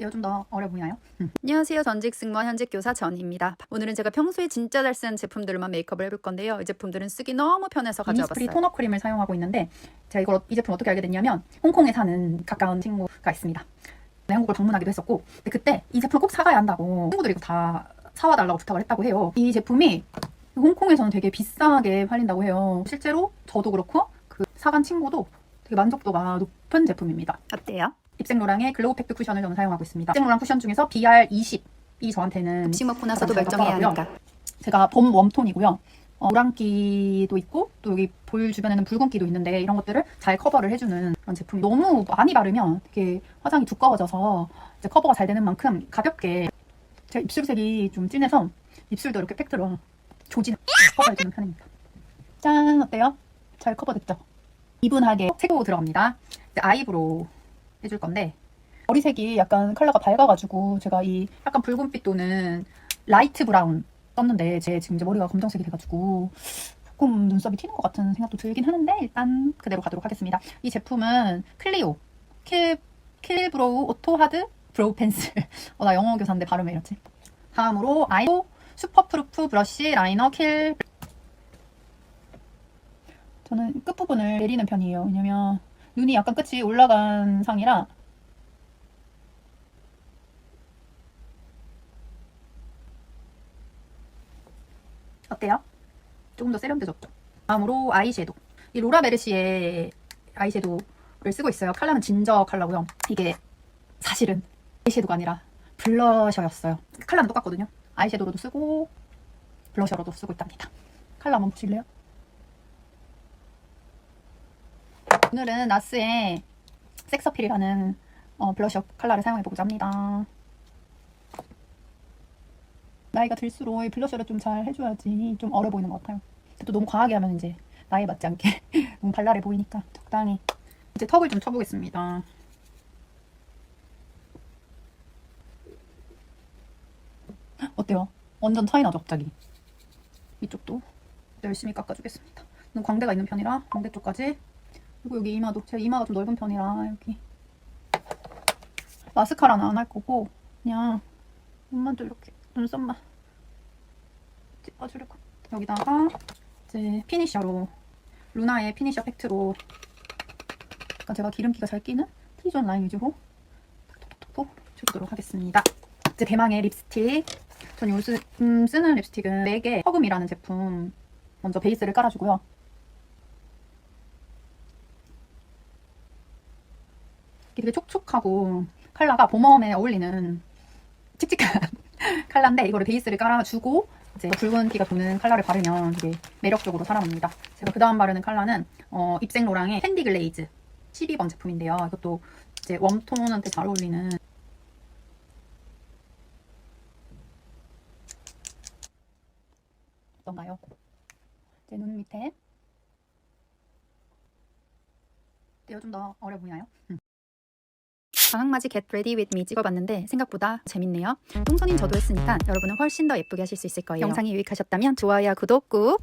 어때요? 좀더 어려 보이나요? 안녕하세요. 전직 승무원 현직 교사 전입니다. 오늘은 제가 평소에 진짜 잘 쓰는 제품들만 메이크업을 해볼 건데요. 이 제품들은 쓰기 너무 편해서 가져와 이니스프리 봤어요. 토너 크림을 사용하고 있는데 제가 이걸 이 제품 어떻게 알게 됐냐면 홍콩에 사는 가까운 친구가 있습니다. 네, 한국을 방문하기도 했었고 근데 그때 이 제품 꼭 사가야 한다고 친구들이 다 사와 달라고 부탁을 했다고 해요. 이 제품이 홍콩에서는 되게 비싸게 팔린다고 해요. 실제로 저도 그렇고 그 사간 친구도 되게 만족도가 높은 제품입니다. 어때요? 입생로랑의 글로우 팩트 쿠션을 저는 사용하고 있습니다. 입생로랑 쿠션 중에서 BR20이 저한테는 음식 먹고 나서도 잘 결정해야. 하니까. 제가 봄 웜톤이고요. 어, 노란기도 있고 또 여기 볼 주변에는 붉은기도 있는데 이런 것들을 잘 커버를 해주는 그런 제품이 너무 많이 바르면 되게 화장이 두꺼워져서 이제 커버가 잘 되는 만큼 가볍게 제 입술색이 좀 진해서 입술도 이렇게 팩트로 조진 커버해주는 편입니다. 짠 어때요? 잘 커버됐죠? 이분하게 색으로 들어갑니다. 이제 아이브로우 해줄 건데 머리색이 약간 컬러가 밝아가지고 제가 이 약간 붉은빛 또는 라이트 브라운 썼는데 제 지금 이제 머리가 검정색이 돼가지고 조금 눈썹이 튀는 것 같은 생각도 들긴 하는데 일단 그대로 가도록 하겠습니다. 이 제품은 클리오 킬 킬브로우 오토 하드 브로우 펜슬. 어, 나 영어 교사인데 발음이 이렇지. 다음으로 아이오 슈퍼프루프 브러쉬 라이너 킬. 저는 끝부분을 내리는 편이에요. 왜냐면 눈이 약간 끝이 올라간 상이라 어때요? 조금 더 세련되졌죠? 다음으로 아이섀도우. 이 로라 메르시의 아이섀도우를 쓰고 있어요. 컬러는 진저 컬러고요. 이게 사실은 아이섀도우가 아니라 블러셔였어요. 컬러는 똑같거든요. 아이섀도우로도 쓰고 블러셔로도 쓰고 있답니다. 컬러 한번 보실래요? 오늘은 나스의 섹서필이라는 어, 블러셔 컬러를 사용해보고자 합니다. 나이가 들수록 이 블러셔를 좀 잘 해줘야지 좀 어려 보이는 것 같아요. 또 너무 과하게 하면 이제 나이에 맞지 않게 너무 발랄해 보이니까 적당히 이제 턱을 좀 쳐보겠습니다. 어때요? 완전 차이 나죠, 갑자기. 이쪽도 열심히 깎아주겠습니다. 눈 광대가 있는 편이라 광대 쪽까지 그리고 여기 이마도 제가 이마가 좀 넓은 편이라 여기 마스카라는 안 할 거고 그냥 눈만 좀 이렇게 눈썹만 찝어주려고. 여기다가 이제 피니셔로 루나의 피니셔 팩트로 약간 제가 기름기가 잘 끼는 T존 라인 위주로 톡톡톡톡 해주도록 하겠습니다. 이제 대망의 립스틱. 전 요즘 쓰는 립스틱은 맥의 허금이라는 제품 먼저 베이스를 깔아주고요 되게 촉촉하고 컬러가 봄웜에 어울리는 칙칙한 컬러인데 이거를 베이스를 깔아주고 이제 붉은기가 도는 컬러를 바르면 되게 매력적으로 살아납니다. 제가 그 다음 바르는 컬러는 어, 입생로랑의 캔디 글레이즈 12번 제품인데요. 이것도 이제 웜톤한테 잘 어울리는 어떤가요? 제 눈 밑에 어때요? 좀더 어려 보이나요? 방학맞이 Get Ready With Me 찍어봤는데 생각보다 재밌네요. 똥손인 저도 했으니까 여러분은 훨씬 더 예쁘게 하실 수 있을 거예요. 영상이 유익하셨다면 좋아요와 구독 꾹